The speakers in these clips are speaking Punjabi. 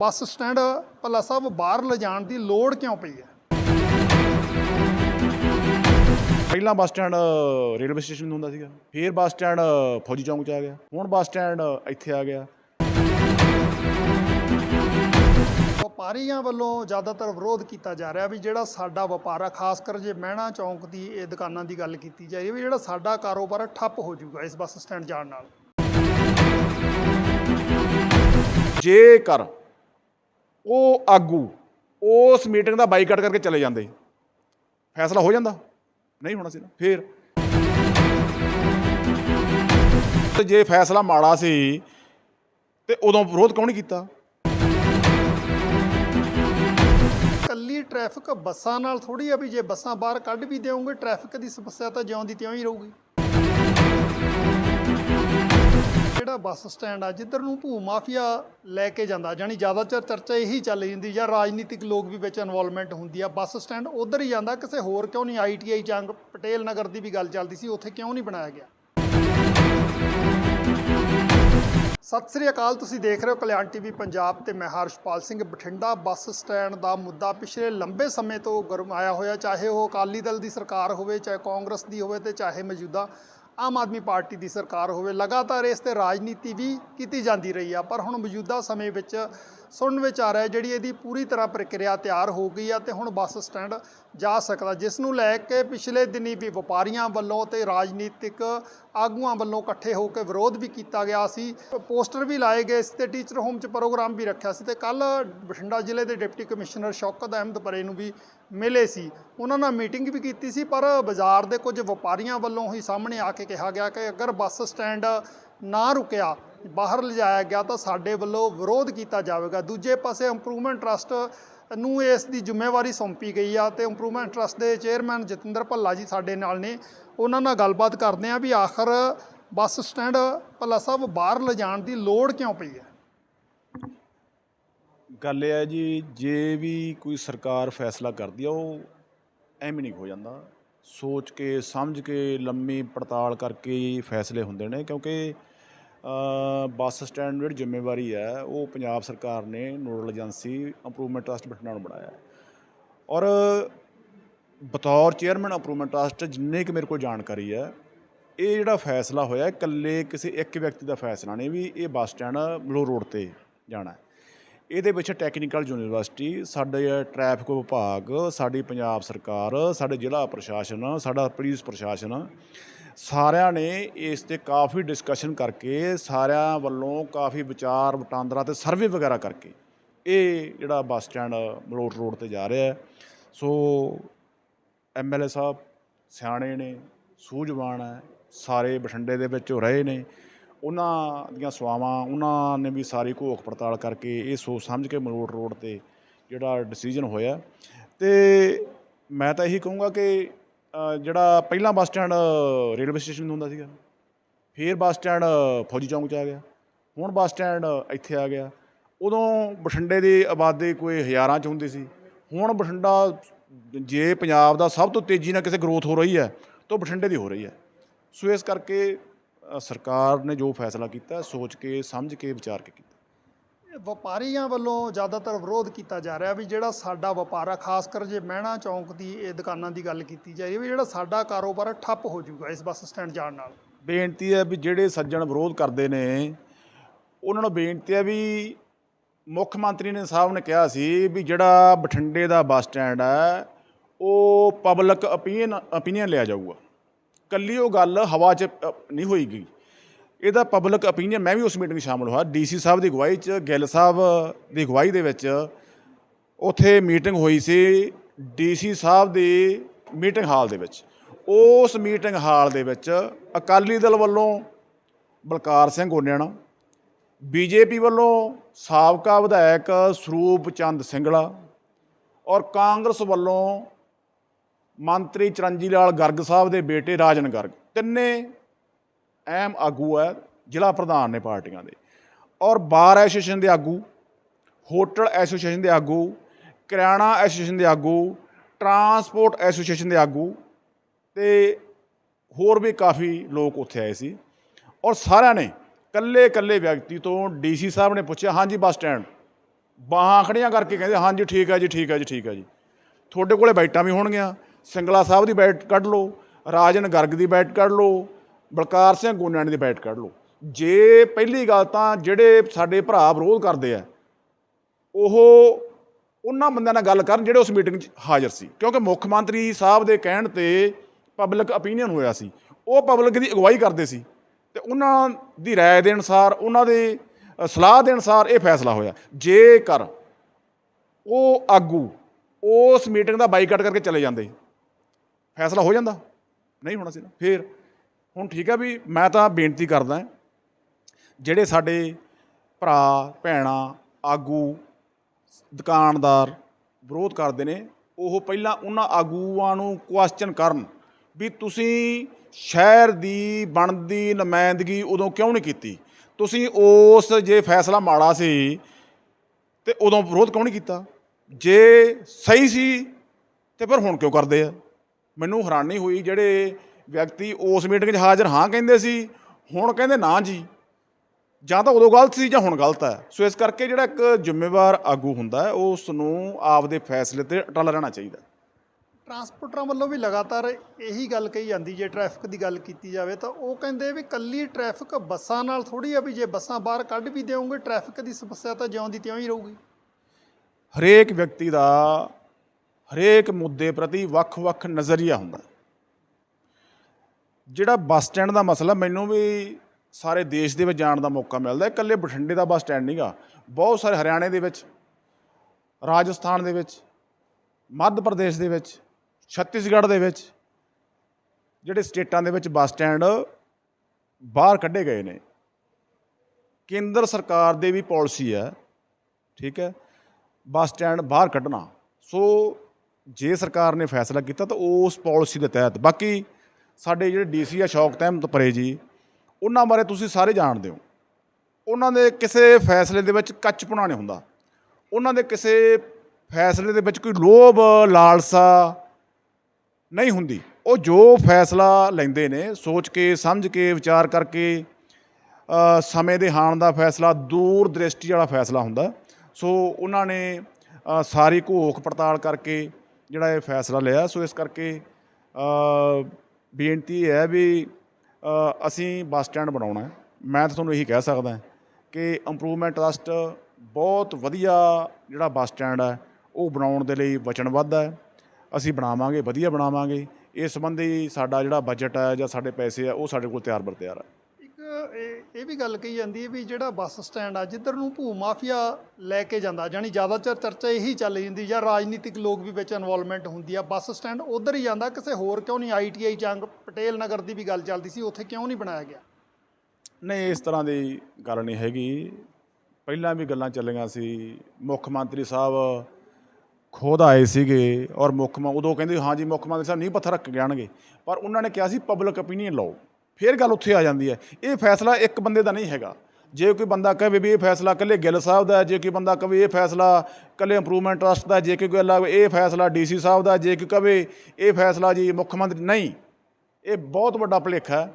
ਬੱਸ ਸਟੈਂਡ ਭੱਲਾ ਸਾਹਿਬ ਬਾਹਰ ਲਿਜਾਣ ਦੀ ਲੋੜ ਕਿਉਂ ਪਈ ਹੈ? ਪਹਿਲਾਂ ਬੱਸ ਸਟੈਂਡ ਰੇਲਵੇ ਸਟੇਸ਼ਨ ਨੂੰ ਹੁੰਦਾ ਸੀਗਾ। ਫਿਰ ਬੱਸ ਸਟੈਂਡ ਫੌਜੀ ਚੌਂਕ 'ਚ ਆ ਗਿਆ। ਹੁਣ ਬੱਸ ਸਟੈਂਡ ਇੱਥੇ ਆ ਗਿਆ। ਵਪਾਰੀਆਂ ਵੱਲੋਂ ਜ਼ਿਆਦਾਤਰ ਵਿਰੋਧ ਕੀਤਾ ਜਾ ਰਿਹਾ ਵੀ ਜਿਹੜਾ ਸਾਡਾ ਵਪਾਰ ਆ ਖਾਸ ਕਰ ਜੇ ਮਹਿਣਾ ਚੌਂਕ ਦੀ ਇਹ ਦੁਕਾਨਾਂ ਦੀ ਗੱਲ ਕੀਤੀ ਜਾ ਰਹੀ ਹੈ ਵੀ ਜਿਹੜਾ ਸਾਡਾ ਕਾਰੋਬਾਰ ਠੱਪ ਹੋ ਜਾਊਗਾ ਇਸ ਬੱਸ ਸਟੈਂਡ ਜਾਣ ਨਾਲ। ਜੇਕਰ ਉਹ ਆਗੂ ਉਸ ਮੀਟਿੰਗ ਦਾ ਬਾਈਕਾਟ ਕਰਕੇ ਚਲੇ ਜਾਂਦੇ। ਫੈਸਲਾ ਹੋ ਜਾਂਦਾ। ਨਹੀਂ ਹੋਣਾ ਸੀ ਨਾ, ਫਿਰ। ਤੇ ਜੇ ਫੈਸਲਾ ਮਾੜਾ ਸੀ, ਤੇ ਉਦੋਂ ਵਿਰੋਧ ਕੌਣ ਕੀਤਾ? ਕੱਲੀ ਟ੍ਰੈਫਿਕ ਬੱਸਾਂ ਨਾਲ ਥੋੜੀ ਆ ਵੀ ਜੇ ਬੱਸਾਂ ਬਾਹਰ ਕੱਢ ਵੀ ਦਿਓਗੇ ਟ੍ਰੈਫਿਕ ਦੀ ਸਮੱਸਿਆ ਤਾਂ ਜਿਉਂ ਦੀ ਤਿਉਂ ਹੀ ਰਹੂਗੀ। ਜਿਹੜਾ ਬੱਸ ਸਟੈਂਡ ਆ, ਜਿੱਧਰ ਨੂੰ ਭੂ ਮਾਫੀਆ ਲੈ ਕੇ ਜਾਂਦਾ ਜਾਨੀ ਜ਼ਿਆਦਾਤਰ ਚਰਚਾ ਇਹੀ ਚੱਲ ਜਾਂਦੀ ਜਾਂ ਰਾਜਨੀਤਿਕ ਲੋਕ ਵੀ ਵਿੱਚ ਇਨਵੋਲਵਮੈਂਟ ਹੁੰਦੀ ਆ, ਬੱਸ ਸਟੈਂਡ ਉਧਰ ਹੀ ਜਾਂਦਾ, ਕਿਸੇ ਹੋਰ ਕਿਉਂ ਨਹੀਂ ਆਈਟੀਆਈ ਜੰਗ ਪਟੇਲ ਨਗਰ ਦੀ ਵੀ ਗੱਲ ਚੱਲਦੀ ਸੀ, ਉੱਥੇ ਕਿਉਂ ਨਹੀਂ ਬਣਾਇਆ ਗਿਆ? ਸਤਿ ਸ੍ਰੀ ਅਕਾਲ, ਤੁਸੀਂ ਦੇਖ ਰਹੇ ਹੋ ਕਲਿਆਣ ਟੀਵੀ ਪੰਜਾਬ ਤੇ ਮੈਂ ਹਰਸ਼ਪਾਲ ਸਿੰਘ ਬਠਿੰਡਾ। ਬੱਸ ਸਟੈਂਡ ਦਾ ਮੁੱਦਾ ਪਿਛਲੇ ਲੰਬੇ ਸਮੇਂ ਤੋਂ ਗਰਮਾਇਆ ਹੋਇਆ, ਚਾਹੇ ਉਹ ਅਕਾਲੀ ਦਲ ਦੀ ਸਰਕਾਰ ਹੋਵੇ, ਚਾਹੇ ਕਾਂਗਰਸ ਦੀ ਹੋਵੇ ਤੇ ਚਾਹੇ ਮੌਜੂਦਾ ਆਮ ਆਦਮੀ ਪਾਰਟੀ ਦੀ ਸਰਕਾਰ ਹੋਵੇ, ਲਗਾਤਾਰ ਇਸ ਤੇ ਰਾਜਨੀਤੀ ਵੀ ਕੀਤੀ ਜਾਂਦੀ ਰਹੀ ਆ। ਪਰ ਹੁਣ ਮੌਜੂਦਾ ਸਮੇਂ ਵਿੱਚ ਸੁਣਨ ਵਿੱਚ ਆ ਰਿਹਾ ਜਿਹੜੀ ਇਹਦੀ ਪੂਰੀ ਤਰ੍ਹਾਂ ਪ੍ਰਕਿਰਿਆ ਤਿਆਰ ਹੋ ਗਈ ਆ ਤੇ ਹੁਣ ਬੱਸ ਸਟੈਂਡ ਜਾ ਸਕਦਾ, ਜਿਸ ਨੂੰ ਲੈ ਕੇ ਪਿਛਲੇ ਦਿਨੀ ਵੀ ਵਪਾਰੀਆਂ ਵੱਲੋਂ ਤੇ ਰਾਜਨੀਤਿਕ ਆਗੂਆਂ ਵੱਲੋਂ ਇਕੱਠੇ ਹੋ ਕੇ ਵਿਰੋਧ ਵੀ ਕੀਤਾ ਗਿਆ ਸੀ। ਪੋਸਟਰ ਵੀ ਲਾਏ ਗਏ ਸੀ ਤੇ ਟੀਚਰ ਹੋਮ 'ਚ ਪ੍ਰੋਗਰਾਮ ਵੀ ਰੱਖਿਆ ਸੀ ਤੇ ਕੱਲ ਬਠਿੰਡਾ ਜ਼ਿਲ੍ਹੇ ਦੇ ਡਿਪਟੀ ਕਮਿਸ਼ਨਰ ਸ਼ੌਕਤ ਅਹਿਮਦ ਪਰੇ ਨੂੰ ਵੀ ਮਿਲੇ ਸੀ। ਉਹਨਾਂ ਨਾਲ ਮੀਟਿੰਗ ਵੀ ਕੀਤੀ ਸੀ, ਪਰ ਬਾਜ਼ਾਰ ਦੇ ਕੁਝ ਵਪਾਰੀਆਂ ਵੱਲੋਂ ਹੀ ਸਾਹਮਣੇ ਆ ਕੇ ਕਿਹਾ ਗਿਆ ਕਿ ਅਗਰ ਬੱਸ ਸਟੈਂਡ ਨਾ ਰੁਕਿਆ, ਬਾਹਰ ਲਿਜਾਇਆ ਗਿਆ ਤਾਂ ਸਾਡੇ ਵੱਲੋਂ ਵਿਰੋਧ ਕੀਤਾ ਜਾਵੇਗਾ। ਦੂਜੇ ਪਾਸੇ ਇੰਪਰੂਵਮੈਂਟ ਟਰਸਟ ਨੂੰ ਇਸ ਦੀ ਜ਼ਿੰਮੇਵਾਰੀ ਸੌਂਪੀ ਗਈ ਆ ਤੇ ਇੰਪਰੂਵਮੈਂਟ ਟਰਸਟ ਦੇ ਚੇਅਰਮੈਨ ਜਤਿੰਦਰ ਭੱਲਾ ਜੀ ਸਾਡੇ ਨਾਲ ਨੇ। ਉਹਨਾਂ ਨਾਲ ਗੱਲਬਾਤ ਕਰਦੇ ਆ ਵੀ ਆਖਰ ਬੱਸ ਸਟੈਂਡ ਭੱਲਾ ਸਾਹਿਬ ਬਾਹਰ ਲਿਜਾਣ ਦੀ ਲੋੜ ਕਿਉਂ ਪਈ ਹੈ? ਗੱਲ ਇਹ ਹੈ ਜੀ, ਜੇ ਵੀ ਕੋਈ ਸਰਕਾਰ ਫੈਸਲਾ ਕਰਦੀ ਆ, ਉਹ ਐਵੇਂ ਨਹੀਂ ਹੋ ਜਾਂਦਾ। ਸੋਚ ਕੇ, ਸਮਝ ਕੇ ਲੰਮੀ ਪੜਤਾਲ ਕਰਕੇ ਹੀ ਫੈਸਲੇ ਹੁੰਦੇ ਨੇ, ਕਿਉਂਕਿ ਬੱਸ ਸਟੈਂਡ ਜਿਹੜੀ ਜ਼ਿੰਮੇਵਾਰੀ ਹੈ, ਉਹ ਪੰਜਾਬ ਸਰਕਾਰ ਨੇ nodal agency, improvement trust Bathinda ਨੂੰ ਬਣਾਇਆ। ਔਰ ਬਤੌਰ ਚੇਅਰਮੈਨ ਅਪਰੂਵਮੈਂਟ ਟਰਸਟ ਜਿੰਨੇ ਕਿ ਮੇਰੇ ਕੋਲ ਜਾਣਕਾਰੀ ਹੈ, ਇਹ ਜਿਹੜਾ ਫੈਸਲਾ ਹੋਇਆ, ਇਕੱਲੇ ਕਿਸੇ ਇੱਕ ਵਿਅਕਤੀ ਦਾ ਫੈਸਲਾ ਨਹੀਂ, ਵੀ ਇਹ ਬੱਸ ਸਟੈਂਡ ਮਲੋ ਰੋਡ ਤੇ ਜਾਣਾ ਹੈ। ਇਹਦੇ ਵਿੱਚ ਟੈਕਨੀਕਲ ਯੂਨੀਵਰਸਿਟੀ, ਸਾਡੇ ਟ੍ਰੈਫਿਕ ਵਿਭਾਗ, ਸਾਡੀ ਪੰਜਾਬ ਸਰਕਾਰ, ਸਾਡੇ ਜ਼ਿਲ੍ਹਾ ਪ੍ਰਸ਼ਾਸਨ, ਸਾਡਾ ਪੁਲਿਸ ਪ੍ਰਸ਼ਾਸਨ, ਸਾਰਿਆਂ ਨੇ ਇਸ ਤੇ ਕਾਫੀ ਡਿਸਕਸ਼ਨ ਕਰਕੇ, ਸਾਰਿਆਂ ਵੱਲੋਂ ਕਾਫੀ ਵਿਚਾਰ ਵਟਾਂਦਰਾ ਤੇ ਸਰਵੇ ਵਗੈਰਾ ਕਰਕੇ, ਇਹ ਜਿਹੜਾ ਬੱਸ ਸਟੈਂਡ ਮਲੋਟ ਰੋਡ ਤੇ ਜਾ ਰਿਹਾ ਸੋ ਐਮਐਲਏ ਸਾਹਿਬ ਸਿਆਣੇ ਨੇ, ਸੂਝਵਾਨ ਹੈ, ਸਾਰੇ ਬਠਿੰਡੇ ਦੇ ਵਿੱਚ ਉਹ ਰਹੇ ਨੇ। ਉਹਨਾਂ ਦੀਆਂ ਸਵਾਵਾਂ, ਉਹਨਾਂ ਨੇ ਵੀ ਸਾਰੀ ਘੋਖ ਪੜਤਾਲ ਕਰਕੇ ਇਹ ਸੋਚ ਸਮਝ ਕੇ ਮਲੋਟ ਰੋਡ ਤੇ ਜਿਹੜਾ ਡਿਸੀਜਨ ਹੋਇਆ। ਤੇ ਮੈਂ ਤਾਂ ਇਹੀ ਕਹੂੰਗਾ ਕਿ ਜਿਹੜਾ ਪਹਿਲਾਂ ਬੱਸ ਸਟੈਂਡ ਰੇਲਵੇ ਸਟੇਸ਼ਨ ਹੁੰਦਾ ਸੀਗਾ, ਫਿਰ ਬੱਸ ਸਟੈਂਡ ਫੌਜੀ ਚੌਂਕ 'ਚ ਆ ਗਿਆ। ਹੁਣ ਬੱਸ ਸਟੈਂਡ ਇੱਥੇ ਆ ਗਿਆ। ਉਦੋਂ ਬਠਿੰਡੇ ਦੀ ਆਬਾਦੀ ਕੋਈ ਹਜ਼ਾਰਾਂ 'ਚ ਹੁੰਦੀ ਸੀ। ਹੁਣ ਬਠਿੰਡਾ ਜੇ ਪੰਜਾਬ ਦਾ ਸਭ ਤੋਂ ਤੇਜ਼ੀ ਨਾਲ ਕਿਸੇ ਗਰੋਥ ਹੋ ਰਹੀ ਹੈ ਤਾਂ ਉਹ ਬਠਿੰਡੇ ਦੀ ਹੋ ਰਹੀ ਹੈ। ਸੋ ਇਸ ਕਰਕੇ ਸਰਕਾਰ ਨੇ ਜੋ ਫੈਸਲਾ ਕੀਤਾ ਸੋਚ ਕੇ ਸਮਝ ਕੇ ਵਿਚਾਰ ਕੇ ਕੀਤਾ। ਵਪਾਰੀਆਂ ਵੱਲੋਂ ਜ਼ਿਆਦਾਤਰ ਵਿਰੋਧ ਕੀਤਾ ਜਾ ਰਿਹਾ ਵੀ ਜਿਹੜਾ ਸਾਡਾ ਵਪਾਰ ਆ ਖਾਸ ਕਰ ਜੇ ਮਹਿਣਾ ਚੌਂਕ ਦੀ ਇਹ ਦੁਕਾਨਾਂ ਦੀ ਗੱਲ ਕੀਤੀ ਜਾ ਰਹੀ ਹੈ ਵੀ ਜਿਹੜਾ ਸਾਡਾ ਕਾਰੋਬਾਰ ਠੱਪ ਹੋ ਜਾਊਗਾ ਇਸ ਬੱਸ ਸਟੈਂਡ ਜਾਣ ਨਾਲ। ਬੇਨਤੀ ਹੈ ਵੀ ਜਿਹੜੇ ਸੱਜਣ ਵਿਰੋਧ ਕਰਦੇ ਨੇ ਉਹਨਾਂ ਨੂੰ ਬੇਨਤੀ ਹੈ ਵੀ ਮੁੱਖ ਮੰਤਰੀ ਨੇ ਸਾਹਿਬ ਨੇ ਕਿਹਾ ਸੀ ਵੀ ਜਿਹੜਾ ਬਠਿੰਡੇ ਦਾ ਬੱਸ ਸਟੈਂਡ ਹੈ, ਉਹ ਪਬਲਿਕ ਓਪੀਨੀਅਨ ਓਪੀਨੀਅਨ ਲਿਆ ਜਾਊਗਾ। ਕੱਲੀ ਉਹ ਗੱਲ ਹਵਾ 'ਚ ਨਹੀਂ ਹੋਈਗੀ। ਇਹਦਾ ਪਬਲਿਕ ਓਪੀਨੀਅਨ ਮੈਂ ਵੀ ਉਸ ਮੀਟਿੰਗ 'ਚ ਸ਼ਾਮਲ ਹੋਇਆ। ਡੀਸੀ ਸਾਹਿਬ ਦੀ ਅਗਵਾਈ 'ਚ, ਗਿੱਲ ਸਾਹਿਬ ਦੀ ਅਗਵਾਈ ਦੇ ਵਿੱਚ ਉੱਥੇ ਮੀਟਿੰਗ ਹੋਈ ਸੀ ਡੀਸੀ ਸਾਹਿਬ ਦੀ ਮੀਟਿੰਗ ਹਾਲ ਦੇ ਵਿੱਚ। ਉਸ ਮੀਟਿੰਗ ਹਾਲ ਦੇ ਵਿੱਚ ਅਕਾਲੀ ਦਲ ਵੱਲੋਂ ਬਲਕਾਰ ਸਿੰਘ ਗੋਨਿਆਣਾ ਬੀਜੇਪੀ ਵੱਲੋਂ ਸਾਬਕਾ ਵਿਧਾਇਕ ਸਰੂਪ ਚੰਦ ਸਿੰਗਲਾ ਔਰ ਕਾਂਗਰਸ ਵੱਲੋਂ ਮੰਤਰੀ ਚਰਨਜੀ ਲਾਲ ਗਰਗ ਸਾਹਿਬ ਦੇ ਬੇਟੇ ਰਾਜਨ ਗਰਗ, ਤਿੰਨੇ ਅਹਿਮ ਆਗੂ ਹੈ ਜ਼ਿਲ੍ਹਾ ਪ੍ਰਧਾਨ ਨੇ ਪਾਰਟੀਆਂ ਦੇ। ਔਰ ਬਾਰ ਐਸੋਸੀਏਸ਼ਨ ਦੇ ਆਗੂ, ਹੋਟਲ ਐਸੋਸੀਏਸ਼ਨ ਦੇ ਆਗੂ, ਕਰਿਆਣਾ ਐਸੋਸੀਏਸ਼ਨ ਦੇ ਆਗੂ, ਟਰਾਂਸਪੋਰਟ ਐਸੋਸੀਏਸ਼ਨ ਦੇ ਆਗੂ ਤੇ ਹੋਰ ਵੀ ਕਾਫੀ ਲੋਕ ਉੱਥੇ ਆਏ ਸੀ। ਔਰ ਸਾਰਿਆਂ ਨੇ ਕੱਲੇ ਕੱਲੇ ਵਿਅਕਤੀ ਤੋਂ ਡੀਸੀ ਸਾਹਿਬ ਨੇ ਪੁੱਛਿਆ, ਹਾਂਜੀ, ਬੱਸ ਸਟੈਂਡ। ਬਾਹਾਂ ਖੜੀਆਂ ਕਰਕੇ ਕਹਿੰਦੇ, ਹਾਂਜੀ, ਠੀਕ ਹੈ ਜੀ, ਠੀਕ ਹੈ ਜੀ, ਠੀਕ ਹੈ ਜੀ। ਤੁਹਾਡੇ ਕੋਲੇ ਬਾਈਟਾਂ ਵੀ ਹੋਣਗੀਆਂ, ਸਿੰਗਲਾ ਸਾਹਿਬ ਦੀ ਬੈਟ ਕੱਢ ਲਓ, ਰਾਜਨ ਗਰਗ ਦੀ ਬੈਟ ਕੱਢ ਲਓ, ਬਲਕਾਰ ਸਿੰਘ ਗੋਨਿਆਣੀ ਦੀ ਬੈਟ ਕੱਢ ਲਓ। ਜੇ ਪਹਿਲੀ ਗੱਲ ਤਾਂ ਜਿਹੜੇ ਸਾਡੇ ਭਰਾ ਵਿਰੋਧ ਕਰਦੇ ਆ, ਉਹ ਉਹਨਾਂ ਬੰਦਿਆਂ ਨਾਲ ਗੱਲ ਕਰਨ ਜਿਹੜੇ ਉਸ ਮੀਟਿੰਗ 'ਚ ਹਾਜ਼ਰ ਸੀ, ਕਿਉਂਕਿ ਮੁੱਖ ਮੰਤਰੀ ਸਾਹਿਬ ਦੇ ਕਹਿਣ ਤੇ ਪਬਲਿਕ opinion ਹੋਇਆ ਸੀ। ਉਹ ਪਬਲਿਕ ਦੀ ਅਗਵਾਈ ਕਰਦੇ ਸੀ। ਤੇ ਉਹਨਾਂ ਦੀ رائے ਦੇ ਅਨੁਸਾਰ ਉਹਨਾਂ ਦੇ ਅ, ਸਲਾਹ ਦੇ ਅਨੁਸਾਰ ਇਹ ਫੈਸਲਾ ਹੋਇਆ ਜੇਕਰ ਉਹ ਆਗੂ ਉਸ ਮੀਟਿੰਗ ਦਾ ਬਾਈਕਾਟ ਕਰਕੇ ਚਲੇ ਜਾਂਦੇ ਫੈਸਲਾ ਹੋ ਜਾਂਦਾ ਨਹੀਂ ਹੋਣਾ ਸੀ ਨਾ ਫੇਰ ਹੁਣ ਠੀਕ ਹੈ ਵੀ ਮੈਂ ਤਾਂ ਬੇਨਤੀ ਕਰਦਾ ਜਿਹੜੇ ਸਾਡੇ ਭਰਾ ਭੈਣਾਂ ਆਗੂ ਦੁਕਾਨਦਾਰ ਵਿਰੋਧ ਕਰਦੇ ਨੇ ਉਹ ਪਹਿਲਾਂ ਉਹਨਾਂ ਆਗੂਆਂ ਨੂੰ ਕੁਐਸਚਨ ਕਰਨ ਵੀ ਤੁਸੀਂ ਸ਼ਹਿਰ ਦੀ ਬਣਦੀ ਨੁਮਾਇੰਦਗੀ ਉਦੋਂ ਕਿਉਂ ਨਹੀਂ ਕੀਤੀ? ਤੁਸੀਂ ਉਸ ਜੇ ਫੈਸਲਾ ਮਾੜਾ ਸੀ ਤੇ ਉਦੋਂ ਵਿਰੋਧ ਕਿਉਂ ਨਹੀਂ ਕੀਤਾ? ਜੇ ਸਹੀ ਸੀ ਤੇ ਫਿਰ ਹੁਣ ਕਿਉਂ ਕਰਦੇ ਆ? ਮੈਨੂੰ ਹੈਰਾਨੀ ਹੋਈ ਜਿਹੜੇ ਵਿਅਕਤੀ ਉਸ ਮੀਟਿੰਗ 'ਚ ਹਾਜ਼ਰ ਹਾਂ ਕਹਿੰਦੇ ਸੀ, ਹੁਣ ਕਹਿੰਦੇ ਨਾ ਜੀ। ਜਾਂ ਤਾਂ ਉਦੋਂ ਗਲਤ ਸੀ ਜਾਂ ਹੁਣ ਗਲਤ ਹੈ। ਸੋ ਇਸ ਕਰਕੇ ਜਿਹੜਾ ਇੱਕ ਜ਼ਿੰਮੇਵਾਰ ਆਗੂ ਹੁੰਦਾ ਹੈ, ਉਸ ਨੂੰ ਆਪਦੇ ਫੈਸਲੇ ਤੇ ਅਟਲ ਰਹਿਣਾ ਚਾਹੀਦਾ ਟਰਾਂਸਪੋਰਟਰਾਂ ਵੱਲੋਂ ਵੀ ਲਗਾਤਾਰ ਇਹੀ ਗੱਲ ਕਹੀ ਜਾਂਦੀ, ਜੇ ਟ੍ਰੈਫਿਕ ਦੀ ਗੱਲ ਕੀਤੀ ਜਾਵੇ ਤਾਂ ਉਹ ਕਹਿੰਦੇ ਵੀ ਕੱਲੀ ਟ੍ਰੈਫਿਕ ਬੱਸਾਂ ਨਾਲ ਥੋੜੀ ਆ ਵੀ ਜੇ ਬੱਸਾਂ ਬਾਹਰ ਕੱਢ ਵੀ ਦਿਓਗੇ, ਟ੍ਰੈਫਿਕ ਦੀ ਸਮੱਸਿਆ ਤਾਂ ਜਿਉਂ ਦੀ ਤਿਉਂ ਹੀ ਰਹੂਗੀ। ਹਰੇਕ ਵਿਅਕਤੀ ਦਾ ਹਰੇਕ ਮੁੱਦੇ ਪ੍ਰਤੀ ਵੱਖ-ਵੱਖ ਨਜ਼ਰੀਆ ਹੁੰਦਾ ਜਿਹੜਾ ਬੱਸ ਸਟੈਂਡ ਦਾ ਮਸਲਾ, ਮੈਨੂੰ ਵੀ ਸਾਰੇ ਦੇਸ਼ ਦੇ ਵਿੱਚ ਜਾਣ ਦਾ ਮੌਕਾ ਮਿਲਦਾ ਹੈ। ਇਕੱਲੇ ਬਠਿੰਡੇ ਦਾ ਬੱਸ ਸਟੈਂਡ ਨਹੀਂਗਾ, ਬਹੁਤ ਸਾਰੇ ਹਰਿਆਣੇ ਦੇ ਵਿੱਚ, ਰਾਜਸਥਾਨ ਦੇ ਵਿੱਚ, ਮੱਧ ਪ੍ਰਦੇਸ਼ ਦੇ ਵਿੱਚ ਛੱਤੀਸਗੜ੍ਹ ਦੇ ਵਿੱਚ ਜਿਹੜੇ ਸਟੇਟਾਂ ਦੇ ਵਿੱਚ ਬੱਸ ਸਟੈਂਡ ਬਾਹਰ ਕੱਢੇ ਗਏ ਨੇ। ਕੇਂਦਰ ਸਰਕਾਰ ਦੇ ਵੀ ਪਾਲਿਸੀ ਹੈ, ਠੀਕ ਹੈ, ਬੱਸ ਸਟੈਂਡ ਬਾਹਰ ਕੱਢਣਾ। ਸੋ ਜੇ ਸਰਕਾਰ ਨੇ ਫੈਸਲਾ ਕੀਤਾ ਤਾਂ ਉਸ ਪਾਲਿਸੀ ਦੇ ਤਹਿਤ। ਬਾਕੀ ਸਾਡੇ ਜਿਹੜੇ ਡੀਸੀ ਆ ਸ਼ੌਕ ਤਹਿਮਤ ਪਰੇ ਜੀ, ਉਹਨਾਂ ਬਾਰੇ ਤੁਸੀਂ ਸਾਰੇ ਜਾਣਦੇ ਹੋ। ਉਹਨਾਂ ਦੇ ਕਿਸੇ ਫੈਸਲੇ ਦੇ ਵਿੱਚ ਕੱਚ ਪੁਣਾ ਨਹੀਂ ਹੁੰਦਾ। ਉਹਨਾਂ ਦੇ ਕਿਸੇ ਫੈਸਲੇ ਦੇ ਵਿੱਚ ਕੋਈ ਲੋਭ, ਲਾਲਸਾ ਨਹੀਂ ਹੁੰਦੀ। ਉਹ ਜੋ ਫੈਸਲਾ ਲੈਂਦੇ ਨੇ, ਸੋਚ ਕੇ, ਸਮਝ ਕੇ, ਵਿਚਾਰ ਕਰਕੇ ਸਮੇਂ ਦੇ ਹਾਣ ਦਾ ਫੈਸਲਾ, ਦੂਰ ਦ੍ਰਿਸ਼ਟੀ ਵਾਲਾ ਫੈਸਲਾ ਹੁੰਦਾ। ਸੋ ਉਹਨਾਂ ਨੇ ਸਾਰੀ ਘੋਖ ਪੜਤਾਲ ਕਰਕੇ ਜਿਹੜਾ ਇਹ ਫੈਸਲਾ ਲਿਆ। ਸੋ ਇਸ ਕਰਕੇ ਬੇਨਤੀ ਹੈ ਵੀ ਅਸੀਂ ਬੱਸ ਸਟੈਂਡ ਬਣਾਉਣਾ ਮੈਂ ਤਾਂ ਤੁਹਾਨੂੰ ਇਹੀ ਕਹਿ ਸਕਦਾ ਕਿ ਇੰਪਰੂਵਮੈਂਟ ਟਰਸਟ ਬਹੁਤ ਵਧੀਆ ਜਿਹੜਾ ਬੱਸ ਸਟੈਂਡ ਹੈ, ਉਹ ਬਣਾਉਣ ਦੇ ਲਈ ਵਚਨਬੱਧ ਹੈ। ਅਸੀਂ ਬਣਾਵਾਂਗੇ ਵਧੀਆ ਬਣਾਵਾਂਗੇ। ਇਸ ਸੰਬੰਧੀ ਸਾਡਾ ਜਿਹੜਾ ਬਜਟ ਹੈ ਜਾਂ ਸਾਡੇ ਪੈਸੇ ਆ ਉਹ ਸਾਡੇ ਕੋਲ ਤਿਆਰ ਬਰ ਤਿਆਰ ਹੈ ਇੱਕ ਇਹ ਇਹ ਵੀ ਗੱਲ ਕਹੀ ਜਾਂਦੀ ਹੈ ਵੀ ਜਿਹੜਾ ਬੱਸ ਸਟੈਂਡ ਆ ਜਿੱਧਰ ਨੂੰ ਭੂ ਮਾਫੀਆ ਲੈ ਕੇ ਜਾਂਦਾ ਜਾਨੀ ਜ਼ਿਆਦਾਤਰ ਚਰਚਾ ਇਹੀ ਚੱਲ ਜਾਂਦੀ ਜਾਂ ਰਾਜਨੀਤਿਕ ਲੋਕ ਵੀ ਵਿੱਚ ਇਨਵੋਲਵਮੈਂਟ ਹੁੰਦੀ ਆ ਬੱਸ ਸਟੈਂਡ ਉਧਰ ਹੀ ਜਾਂਦਾ ਕਿਸੇ ਹੋਰ ਕਿਉਂ ਨਹੀਂ ਆਈਟੀਆਈ ਚੰਗ ਪਟੇਲ ਨਗਰ ਦੀ ਵੀ ਗੱਲ ਚੱਲਦੀ ਸੀ ਉੱਥੇ ਕਿਉਂ ਨਹੀਂ ਬਣਾਇਆ ਗਿਆ? ਨਹੀਂ ਇਸ ਤਰ੍ਹਾਂ ਦੀ ਗੱਲ ਨਹੀਂ ਹੈਗੀ। ਪਹਿਲਾਂ ਵੀ ਗੱਲਾਂ ਚੱਲੀਆਂ ਸੀ ਮੁੱਖ ਮੰਤਰੀ ਸਾਹਿਬ ਖੁਦ ਆਏ ਸੀਗੇ ਔਰ ਮੁੱਖ ਮ, ਉਦੋਂ ਕਹਿੰਦੇ ਹਾਂ ਜੀ ਮੁੱਖ ਮੰਤਰੀ ਸਾਹਿਬ, ਨਹੀਂ ਪੱਥਰ ਰੱਖ ਕੇ ਜਾਣਗੇ ਪਰ ਉਹਨਾਂ ਨੇ ਕਿਹਾ ਸੀ ਪਬਲਿਕ ਓਪੀਨੀਅਨ ਲਓ। ਫਿਰ ਗੱਲ ਉੱਥੇ ਆ ਜਾਂਦੀ ਹੈ। ਇਹ ਫੈਸਲਾ ਇੱਕ ਬੰਦੇ ਦਾ ਨਹੀਂ ਹੈਗਾ। ਜੇ ਕੋਈ ਬੰਦਾ ਕਹੇ ਵੀ ਇਹ ਫੈਸਲਾ ਇਕੱਲੇ ਗਿੱਲ ਸਾਹਿਬ ਦਾ ਜੇ ਕੋਈ ਬੰਦਾ ਕਹੇ ਇਹ ਫੈਸਲਾ ਇਕੱਲੇ ਇੰਪਰੂਵਮੈਂਟ ਟਰਸਟ ਦਾ ਜੇ ਕੋਈ ਗੱਲ ਆਵੇ ਇਹ ਫੈਸਲਾ ਡੀਸੀ ਸਾਹਿਬ ਦਾ ਜੇ ਕੋਈ ਕਹੇ, ਇਹ ਫੈਸਲਾ ਜੀ ਮੁੱਖ ਮੰਤਰੀ, ਨਹੀਂ। ਇਹ ਬਹੁਤ ਵੱਡਾ ਭੁਲੇਖਾ ਹੈ।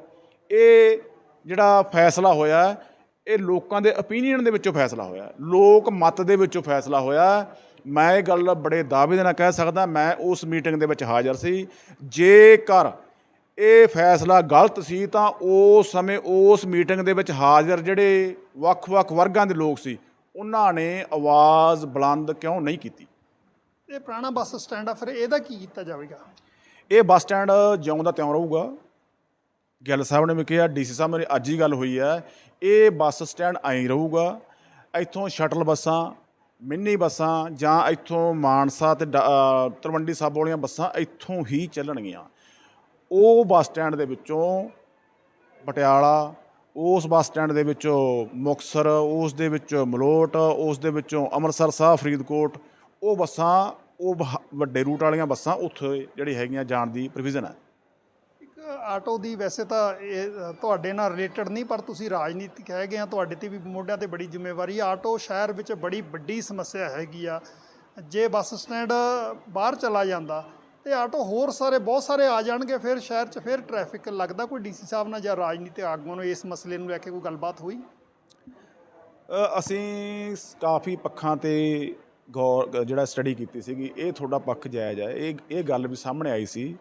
ਇਹ ਜਿਹੜਾ ਫੈਸਲਾ ਹੋਇਆ, ਇਹ ਲੋਕਾਂ ਦੇ ਓਪੀਨੀਅਨ ਦੇ ਵਿੱਚੋਂ ਫੈਸਲਾ ਹੋਇਆ। ਲੋਕ ਮਤ ਦੇ ਵਿੱਚੋਂ ਫੈਸਲਾ ਹੋਇਆ। ਮੈਂ ਇਹ ਗੱਲ ਬੜੇ ਦਾਅਵੇ ਦੇ ਨਾਲ ਕਹਿ ਸਕਦਾ ਮੈਂ ਉਸ ਮੀਟਿੰਗ ਦੇ ਵਿੱਚ ਹਾਜ਼ਰ ਸੀ। ਜੇਕਰ ਇਹ ਫੈਸਲਾ ਗਲਤ ਸੀ ਤਾਂ ਉਸ ਸਮੇਂ ਉਸ ਮੀਟਿੰਗ ਦੇ ਵਿੱਚ ਹਾਜ਼ਰ ਜਿਹੜੇ ਵੱਖ-ਵੱਖ ਵਰਗਾਂ ਦੇ ਲੋਕ ਸੀ ਉਹਨਾਂ ਨੇ ਆਵਾਜ਼ ਬੁਲੰਦ ਕਿਉਂ ਨਹੀਂ ਕੀਤੀ? ਇਹ ਪੁਰਾਣਾ ਬੱਸ ਸਟੈਂਡ ਆ ਫਿਰ ਇਹਦਾ ਕੀ ਕੀਤਾ ਜਾਵੇਗਾ? ਇਹ ਬੱਸ ਸਟੈਂਡ ਜਿਉਂ ਦਾ ਤਿਉਂ ਰਹੂਗਾ। ਗਿੱਲ ਸਾਹਿਬ ਨੇ ਵੀ ਕਿਹਾ ਡੀਸੀ ਸਾਹਿਬ ਮੇਰੀ ਅੱਜ ਹੀ ਗੱਲ ਹੋਈ ਹੈ ਇਹ ਬੱਸ ਸਟੈਂਡ ਐਂ ਰਹੂਗਾ ਇੱਥੋਂ ਸ਼ਟਲ ਬੱਸਾਂ ਮਿੰਨੀ ਬੱਸਾਂ ਜਾਂ ਇੱਥੋਂ ਮਾਨਸਾ ਤੇ ਡ- ਅ, ਤਲਵੰਡੀ ਸਾਬੋ ਵਾਲੀਆਂ ਬੱਸਾਂ ਇੱਥੋਂ ਹੀ ਚੱਲਣਗੀਆਂ। ਉਹ ਬੱਸ ਸਟੈਂਡ ਦੇ ਵਿੱਚੋਂ ਪਟਿਆਲਾ ਉਸ ਬੱਸ ਸਟੈਂਡ ਦੇ ਵਿੱਚੋਂ ਮੁਕਤਸਰ ਉਸ ਦੇ ਵਿੱਚੋਂ ਮਲੋਟ ਉਸ ਦੇ ਵਿੱਚੋਂ ਅੰਮ੍ਰਿਤਸਰ ਸਾਹਿਬ ਫਰੀਦਕੋਟ ਉਹ ਬੱਸਾਂ ਉਹ ਵਹ- ਵੱਡੇ ਰੂਟ ਵਾਲੀਆਂ ਬੱਸਾਂ ਉੱਥੇ ਜਿਹੜੀ ਹੈਗੀਆਂ ਜਾਣ ਦੀ ਪ੍ਰੋਵੀਜ਼ਨ ਹੈ। ਆਟੋ ਦੀ ਵੈਸੇ ਤਾਂ ਇਹ ਤੁਹਾਡੇ ਨਾਲ ਰਿਲੇਟਡ ਨਹੀਂ, ਪਰ ਤੁਸੀਂ ਰਾਜਨੀਤਿਕ ਹੈਗੇ ਆ, ਤੁਹਾਡੇ ਤੇ ਵੀ ਮੋਢਿਆਂ ਤੇ ਬੜੀ ਜ਼ਿੰਮੇਵਾਰੀ ਆ। ਆਟੋ ਸ਼ਹਿਰ ਵਿੱਚ ਬੜੀ ਵੱਡੀ ਸਮੱਸਿਆ ਹੈਗੀ ਆ। ਜੇ ਬੱਸ ਸਟੈਂਡ ਬਾਹਰ ਚਲਾ ਜਾਂਦਾ, ਤੇ ਆਟੋ ਹੋਰ ਸਾਰੇ, ਬਹੁਤ ਸਾਰੇ ਆ ਜਾਣਗੇ, ਫਿਰ ਸ਼ਹਿਰ 'ਚ ਫਿਰ ਟ੍ਰੈਫਿਕ ਲੱਗਦਾ। ਕੋਈ ਡੀਸੀ ਸਾਹਿਬ ਨਾਲ ਜਾਂ ਰਾਜਨੀਤਿਕ ਆਗੂਆਂ ਨੂੰ ਇਸ ਮਸਲੇ ਨੂੰ ਲੈ ਕੇ ਕੋਈ ਗੱਲਬਾਤ ਹੋਈ? ਅਸੀਂ ਕਾਫੀ ਪੱਖਾਂ ਤੇ ਗੌਰ, ਜਿਹੜਾ ਸਟੱਡੀ ਕੀਤੀ ਸੀਗੀ, ਇਹ ਤੁਹਾਡਾ ਪੱਖ ਜਾਇਜ਼ ਹੈ। ਇਹ ਇਹ ਗੱਲ ਵੀ ਸਾਹਮਣੇ ਆਈ ਸੀ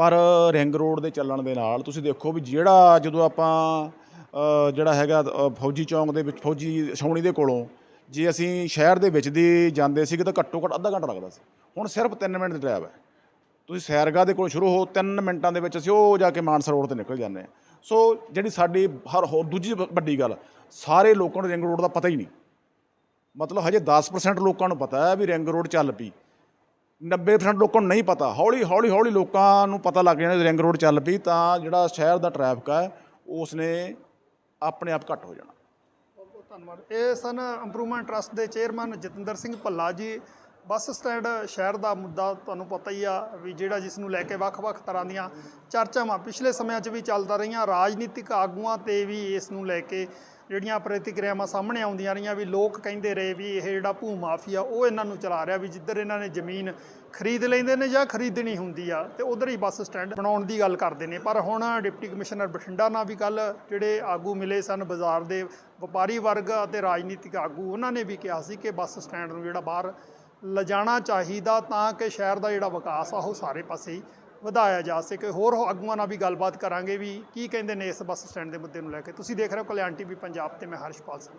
ਪਰ ਰਿੰਗ ਰੋਡ ਦੇ ਚੱਲਣ ਦੇ ਨਾਲ ਤੁਸੀਂ ਦੇਖੋ ਵੀ ਜਿਹੜਾ ਜਦੋਂ ਆਪਾਂ ਜਿਹੜਾ ਹੈਗਾ ਫੌਜੀ ਚੌਂਕ ਦੇ ਵਿੱਚ, ਫੌਜੀ ਛਾਉਣੀ ਦੇ ਕੋਲੋਂ ਜੇ ਅਸੀਂ ਸ਼ਹਿਰ ਦੇ ਵਿੱਚ ਦੀ ਜਾਂਦੇ ਸੀਗੇ ਤਾਂ ਘੱਟੋ ਘੱਟ ਅੱਧਾ ਘੰਟਾ ਲੱਗਦਾ ਸੀ। ਹੁਣ ਸਿਰਫ 3 ਮਿੰਟ ਦੀ ਡਰਾਈਵ ਹੈ। ਤੁਸੀਂ ਸੈਰਗਾ ਦੇ ਕੋਲ ਸ਼ੁਰੂ ਹੋ 3 ਮਿੰਟਾਂ ਦੇ ਵਿੱਚ ਅਸੀਂ ਉਹ ਜਾ ਕੇ ਮਾਨਸਾ ਰੋਡ ਤੇ ਨਿਕਲ ਜਾਂਦੇ ਹਾਂ। ਸੋ ਜਿਹੜੀ ਸਾਡੀ ਹਰ ਹੋਰ ਦੂਜੀ ਵੱਡੀ ਗੱਲ, ਸਾਰੇ ਲੋਕਾਂ ਨੂੰ ਰਿੰਗ ਰੋਡ ਦਾ ਪਤਾ ਹੀ ਨਹੀਂ। ਮਤਲਬ ਹਜੇ 10% ਲੋਕਾਂ ਨੂੰ ਪਤਾ ਹੈ ਵੀ ਰਿੰਗ ਰੋਡ ਚੱਲ ਪਈ। 90% ਲੋਕਾਂ ਨੂੰ ਨਹੀਂ ਪਤਾ। ਹੌਲੀ ਹੌਲੀ ਹੌਲੀ ਲੋਕਾਂ ਨੂੰ ਪਤਾ ਲੱਗ ਜਾਣਾ ਰਿੰਗ ਰੋਡ ਚੱਲ ਪਈ, ਤਾਂ ਜਿਹੜਾ ਸ਼ਹਿਰ ਦਾ ਟ੍ਰੈਫਿਕ ਹੈ ਉਸ ਨੇ ਆਪਣੇ ਆਪ ਘੱਟ ਹੋ ਜਾਣਾ। ਬਹੁਤ ਬਹੁਤ ਧੰਨਵਾਦ। ਇਹ ਸਨ ਇੰਪਰੂਵਮੈਂਟ ਟਰਸਟ ਦੇ chairman Jatinder Singh Bhalla ji. Bus stand ਸ਼ਹਿਰ ਦਾ ਮੁੱਦਾ ਤੁਹਾਨੂੰ ਪਤਾ ਹੀ ਆ ਵੀ ਜਿਹੜਾ ਜਿਸ ਨੂੰ ਲੈ ਕੇ ਵੱਖ-ਵੱਖ ਤਰ੍ਹਾਂ ਦੀਆਂ ਚਰਚਾਵਾਂ ਪਿਛਲੇ ਸਮਿਆਂ 'ਚ ਵੀ ਚੱਲਦਾ ਰਹੀਆਂ, ਰਾਜਨੀਤਿਕ ਆਗੂਆਂ ਤੇ ਵੀ ਇਸ ਨੂੰ ਲੈ ਕੇ ਜਿਹੜੀਆਂ ਪ੍ਰਤੀਕਿਰਿਆਵਾਂ ਸਾਹਮਣੇ ਆਉਂਦੀਆਂ ਰਹੀਆਂ ਵੀ ਲੋਕ ਕਹਿੰਦੇ ਰਹੇ ਵੀ ਇਹ ਜਿਹੜਾ ਭੂ ਮਾਫੀਆ ਉਹ ਇਹਨਾਂ ਨੂੰ ਚਲਾ ਰਿਹਾ ਵੀ ਜਿੱਧਰ ਇਹਨਾਂ ਨੇ ਜ਼ਮੀਨ ਖਰੀਦ ਲੈਂਦੇ ਨੇ ਜਾਂ ਖਰੀਦਣੀ ਹੁੰਦੀ ਆ ਤੇ ਉਧਰ ਹੀ ਬੱਸ ਸਟੈਂਡ ਬਣਾਉਣ ਦੀ ਗੱਲ ਕਰਦੇ ਨੇ। ਪਰ ਹੁਣ ਡਿਪਟੀ ਕਮਿਸ਼ਨਰ ਬਠਿੰਡਾ ਨਾਲ ਵੀ ਕੱਲ ਜਿਹੜੇ ਆਗੂ ਮਿਲੇ ਸਨ ਬਾਜ਼ਾਰ ਦੇ ਵਪਾਰੀ ਵਰਗ ਅਤੇ ਰਾਜਨੀਤਿਕ ਆਗੂ, ਉਹਨਾਂ ਨੇ ਵੀ ਕਿਹਾ ਸੀ ਕਿ ਬੱਸ ਸਟੈਂਡ ਨੂੰ ਜਿਹੜਾ ਬਾਹਰ ਲਿਜਾਣਾ ਚਾਹੀਦਾ ਤਾਂ ਕਿ ਸ਼ਹਿਰ ਦਾ ਜਿਹੜਾ ਵਿਕਾਸ ਆ ਉਹ ਸਾਰੇ ਪਾਸੇ ਹੀ ਵਧਾਇਆ ਜਾ ਸਕੇ। ਹੋਰ ਆਗੂਆਂ ਨਾਲ ਵੀ ਗੱਲਬਾਤ ਕਰਾਂਗੇ ਵੀ ਕੀ ਕਹਿੰਦੇ ਨੇ ਇਸ ਬੱਸ ਸਟੈਂਡ ਦੇ ਮੁੱਦੇ ਨੂੰ ਲੈ ਕੇ। ਤੁਸੀਂ ਦੇਖ ਰਹੇ ਹੋ ਕਲਿਆਣ ਟੀਵੀ ਪੰਜਾਬ ਤੇ ਮੈਂ ਹਰਸ਼ਪਾਲ ਸਿੰਘ।